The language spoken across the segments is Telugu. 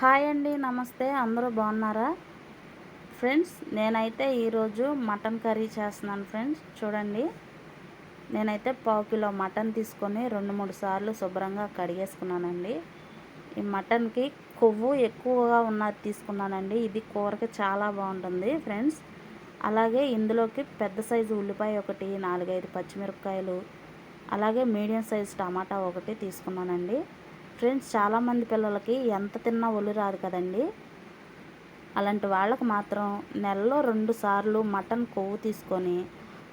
హాయ్ అండి నమస్తే. అందరూ బాగున్నారా? ఫ్రెండ్స్ నేనైతే ఈరోజు మటన్ కర్రీ చేస్తున్నాను ఫ్రెండ్స్. చూడండి నేనైతే పావు కిలో మటన్ తీసుకొని రెండు మూడు సార్లు శుభ్రంగా కడిగేసుకున్నానండి. ఈ మటన్కి కొవ్వు ఎక్కువగా ఉన్నది తీసుకున్నానండి. ఇది కూరకి చాలా బాగుంటుంది ఫ్రెండ్స్. అలాగే ఇందులోకి పెద్ద సైజు ఉల్లిపాయ ఒకటి నాలుగైదు పచ్చిమిరపకాయలు అలాగే మీడియం సైజు టమాటా ఒకటి తీసుకున్నానండి. ఫ్రెండ్స్ చాలామంది పిల్లలకి ఎంత తిన్నా ఒళ్ళు రాదు కదండి. అలాంటి వాళ్ళకు మాత్రం నెలలో రెండు సార్లు మటన్ కొవ్వు తీసుకొని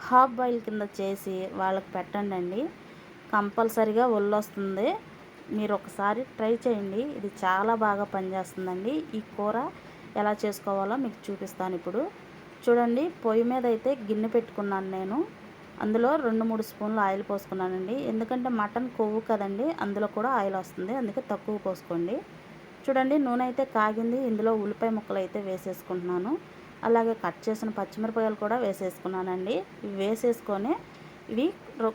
హాఫ్ బాయిల్ కింద చేసి వాళ్ళకి పెట్టండి అండి కంపల్సరిగా ఒళ్ళు వస్తుంది. మీరు ఒకసారి ట్రై చేయండి. ఇది చాలా బాగా పనిచేస్తుందండి. ఈ కూర ఎలా చేసుకోవాలో మీకు చూపిస్తాను ఇప్పుడు. చూడండి పొయ్యి మీద అయితే గిన్నె పెట్టుకున్నాను నేను. అందులో రెండు మూడు స్పూన్లు ఆయిల్ పోసుకున్నానండి. ఎందుకంటే మటన్ కొవ్వు కదండి అందులో కూడా ఆయిల్ వస్తుంది. అందుకే తక్కువ పోసుకోండి. చూడండి నూనె అయితే కాగింది. ఇందులో ఉల్లిపాయ ముక్కలు అయితే వేసేసుకుంటున్నాను. అలాగే కట్ చేసిన పచ్చిమిరపకాయలు కూడా వేసేసుకున్నానండి. ఇవి వేసేసుకొని ఇవి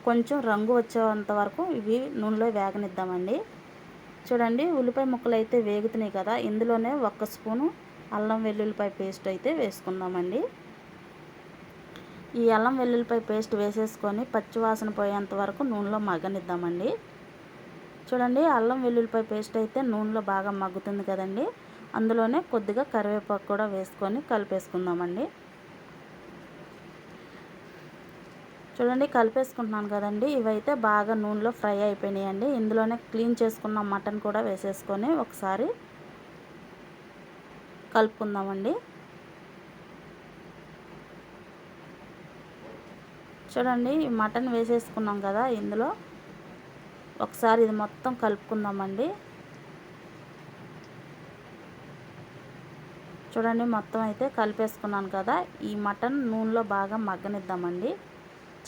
కొంచెం రంగు వచ్చేంత వరకు ఇవి నూనెలో వేగనిద్దామండి. చూడండి ఉల్లిపాయ ముక్కలు అయితే వేగుతున్నాయి కదా. ఇందులోనే ఒక్క స్పూను అల్లం వెల్లుల్లిపాయ పేస్ట్ అయితే వేసుకుందామండి. ఈ అల్లం వెల్లుల్లిపాయ పేస్ట్ వేసేసుకొని పచ్చివాసన పోయేంత వరకు నూనెలో మగ్గనిద్దామండి. చూడండి అల్లం వెల్లుల్లిపాయ పేస్ట్ అయితే నూనెలో బాగా మగ్గుతుంది కదండి. అందులోనే కొద్దిగా కరివేపాకు కూడా వేసుకొని కలిపేసుకుందామండి. చూడండి కలిపేసుకుంటున్నాను కదండి. ఇవైతే బాగా నూనెలో ఫ్రై అయిపోయినాయండి. ఇందులోనే క్లీన్ చేసుకున్న మటన్ కూడా వేసేసుకొని ఒకసారి కలుపుకుందామండి. చూడండి మటన్ వేసేసుకున్నాం కదా ఇందులో. ఒకసారి ఇది మొత్తం కలుపుకుందామండి. చూడండి మొత్తం అయితే కలిపేసుకున్నాను కదా. ఈ మటన్ నూనెలో బాగా మగ్గనిద్దామండి.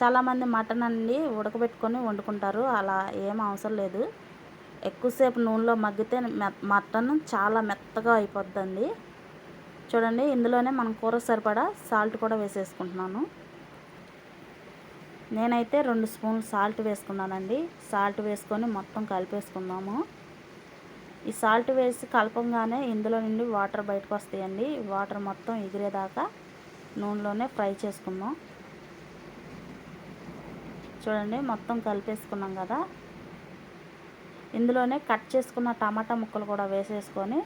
చాలామంది మటన్ అండి ఉడకబెట్టుకొని వండుకుంటారు అలా ఏం అవసరం లేదు. ఎక్కువసేపు నూనెలో మగ్గితే మటన్ చాలా మెత్తగా అయిపోద్దండి. చూడండి ఇందులోనే మనం కూర సరిపడా సాల్ట్ కూడా వేసేసుకుంటున్నాను. నేనైతే రెండు స్పూన్లు సాల్ట్ వేసుకున్నానండి. సాల్ట్ వేసుకొని మొత్తం కలిపేసుకుందాము. ఈ సాల్ట్ వేసి కలపంగానే ఇందులో నుండి వాటర్ బయటకు వస్తాయండి. వాటర్ మొత్తం ఎగిరేదాకా నూనెలోనే ఫ్రై చేసుకుందాం. చూడండి మొత్తం కలిపేసుకున్నాం కదా. ఇందులోనే కట్ చేసుకున్న టమాటా ముక్కలు కూడా వేసేసుకొని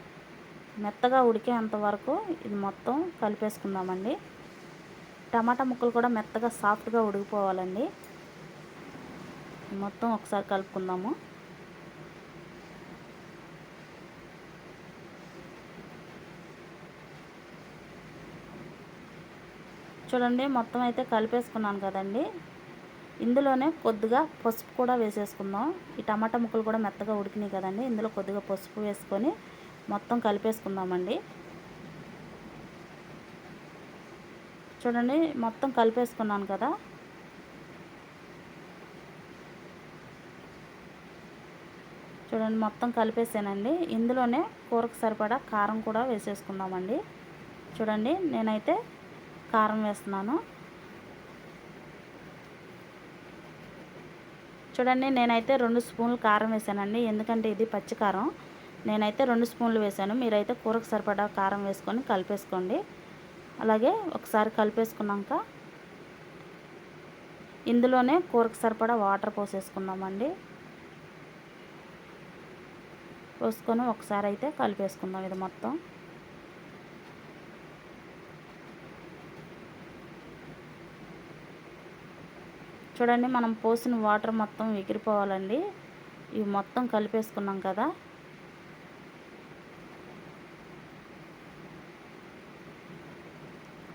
మెత్తగా ఉడికేంత వరకు ఇది మొత్తం కలిపేసుకుందామండి. టమాటా ముక్కలు కూడా మెత్తగా సాఫ్ట్గా ఉడికిపోవాలండి. మొత్తం ఒకసారి కలుపుకుందాము. చూడండి మొత్తం అయితే కలిపేసుకున్నాను కదండి. ఇందులోనే కొద్దిగా పసుపు కూడా వేసేసుకుందాం. ఈ టమాటా ముక్కలు కూడా మెత్తగా ఉడికినాయి కదండి. ఇందులో కొద్దిగా పసుపు వేసుకొని మొత్తం కలిపేసుకుందామండి. చూడండి మొత్తం కలిపేసుకున్నాను కదా. చూడండి మొత్తం కలిపేసానండి. ఇందులోనే కూరకు సరిపడా కారం కూడా వేసేసుకుందామండి. చూడండి నేనైతే కారం వేస్తున్నాను. చూడండి నేనైతే రెండు స్పూన్లు కారం వేసానండి. ఎందుకంటే ఇది పచ్చికారం. నేనైతే రెండు స్పూన్లు వేసాను. మీరైతే కూరకు సరిపడా కారం వేసుకొని కలిపేసుకోండి. అలాగే ఒకసారి కలిపేసుకున్నాక ఇందులోనే కూరకు సరిపడా వాటర్ పోసేసుకుందామండి. పోసుకొని ఒకసారి అయితే కలిపేసుకుందాం ఇది మొత్తం. చూడండి మనం పోసిన వాటర్ మొత్తం ఎగిరిపోవాలండి. ఇవి మొత్తం కలిపేసుకున్నాం కదా.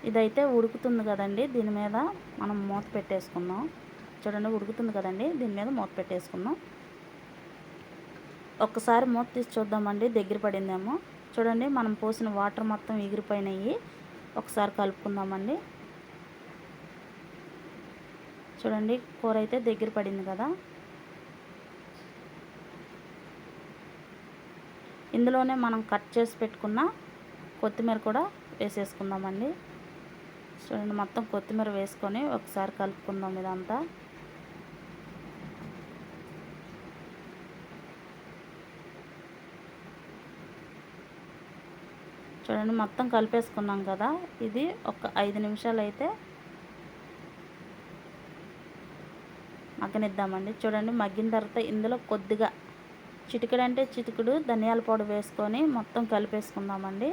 ఇదైతే ఉడుకుతుంది కదండి దీని మీద మనం మూత పెట్టేసుకుందాం. చూడండి ఉడుకుతుంది కదండి దీని మీద మూత పెట్టేసుకుందాం. ఒక్కసారి మూత తీసి చూద్దామండి దగ్గర పడిందేమో. చూడండి మనం పోసిన వాటర్ మొత్తం ఎగిరిపోయినాయి. ఒకసారి కలుపుకుందామండి. చూడండి కూర అయితే దగ్గర పడింది కదా. ఇందులోనే మనం కట్ చేసి పెట్టుకున్న కొత్తిమీర కూడా వేసేసుకుందామండి. చూడండి మొత్తం కొత్తిమీర వేసుకొని ఒకసారి కలుపుకుందాం ఇదంతా. చూడండి మొత్తం కలిపేసుకున్నాం కదా. ఇది ఒక ఐదు నిమిషాలు అయితే మగ్గనిద్దామండి. చూడండి మగ్గిన తర్వాత ఇందులో కొద్దిగా చిటికడంటే చిటికుడు ధనియాల పొడి వేసుకొని మొత్తం కలిపేసుకుందామండి.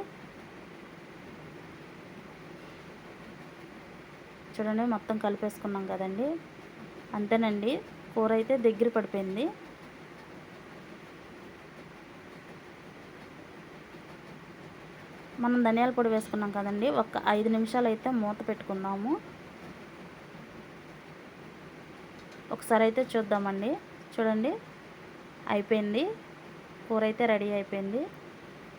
చూడండి మొత్తం కలిపేసుకున్నాం కదండి. అంతేనండి. కూర అయితే దగ్గర పడిపోయింది. మనం ధనియాల పొడి వేసుకున్నాం కదండి. ఒక ఐదు నిమిషాలు అయితే మూత పెట్టుకుందాము. ఒకసారి అయితే చూద్దామండి. చూడండి. అయిపోయింది. కూర అయితే రెడీ అయిపోయింది.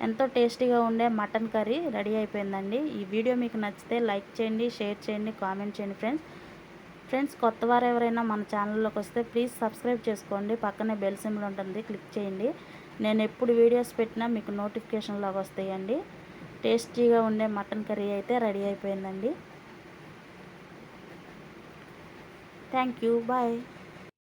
ఎంతో టేస్టీగా ఉండే మటన్ కర్రీ రెడీ అయిపోయిందండి. ఈ వీడియో మీకు నచ్చితే లైక్ చేయండి షేర్ చేయండి కామెంట్ చేయండి ఫ్రెండ్స్. ఫ్రెండ్స్ కొత్త వారు ఎవరైనా మన ఛానల్లోకి వస్తే ప్లీజ్ సబ్స్క్రైబ్ చేసుకోండి. పక్కనే బెల్ సింబల్ ఉంటుంది క్లిక్ చేయండి. నేను ఎప్పుడు వీడియోస్ పెట్టినా మీకు నోటిఫికేషన్లాగా వస్తాయండి. టేస్టీగా ఉండే మటన్ కర్రీ అయితే రెడీ అయిపోయిందండి. Thank you bye.